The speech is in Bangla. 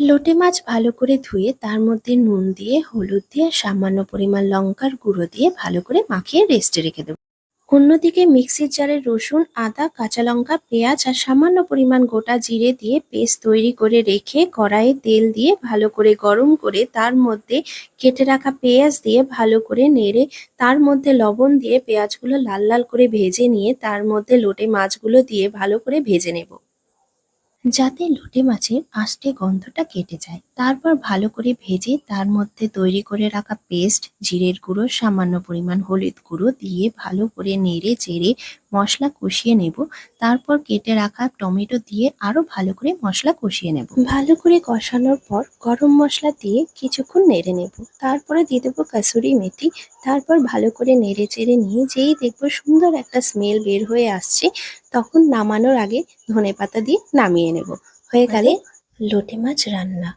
লোটে মাছ ভালো করে ধুয়ে তার মধ্যে নুন দিয়ে, হলুদ দিয়ে, সামান্য পরিমাণ লঙ্কার গুঁড়ো দিয়ে ভালো করে মাখিয়ে রেস্টে রেখে দেবো। অন্যদিকে মিক্সির জারে রসুন, আদা, কাঁচা লঙ্কা, পেঁয়াজ আর সামান্য পরিমাণ গোটা জিরে দিয়ে পেস্ট তৈরি করে রেখে কড়াইয়ে তেল দিয়ে ভালো করে গরম করে তার মধ্যে কেটে রাখা পেঁয়াজ দিয়ে ভালো করে নেড়ে তার মধ্যে লবণ দিয়ে পেঁয়াজগুলো লাল লাল করে ভেজে নিয়ে তার মধ্যে লোটে মাছগুলো দিয়ে ভালো করে ভেজে নেব। যাতে লোটে মাছের আষ্টে গন্ধটা কেটে যায়। তারপর ভালো করে ভেজে তার মধ্যে তৈরি করে রাখা পেস্ট জিরের গুঁড়ো সামান্য পরিমাণ হলুদ গুঁড়ো দিয়ে ভালো করে নেড়ে চেড়ে মশলা কষিয়ে নেব। তারপর কেটে রাখা টমেটো দিয়ে আরও ভালো করে মশলা কষিয়ে নেব। ভালো করে কষানোর পর গরম মশলা দিয়ে কিছুক্ষণ নেড়ে নেব। তারপরে দিয়ে দেবো কাসুরি মেথি। তারপর ভালো করে নেড়ে চেড়ে নিয়ে যেই দেখব সুন্দর একটা স্মেল বের হয়ে আসছে তখন নামানোর আগে ধনেপাতা দিয়ে নামিয়ে নেব। হয়ে গেলে লোটে মাছ রান্না।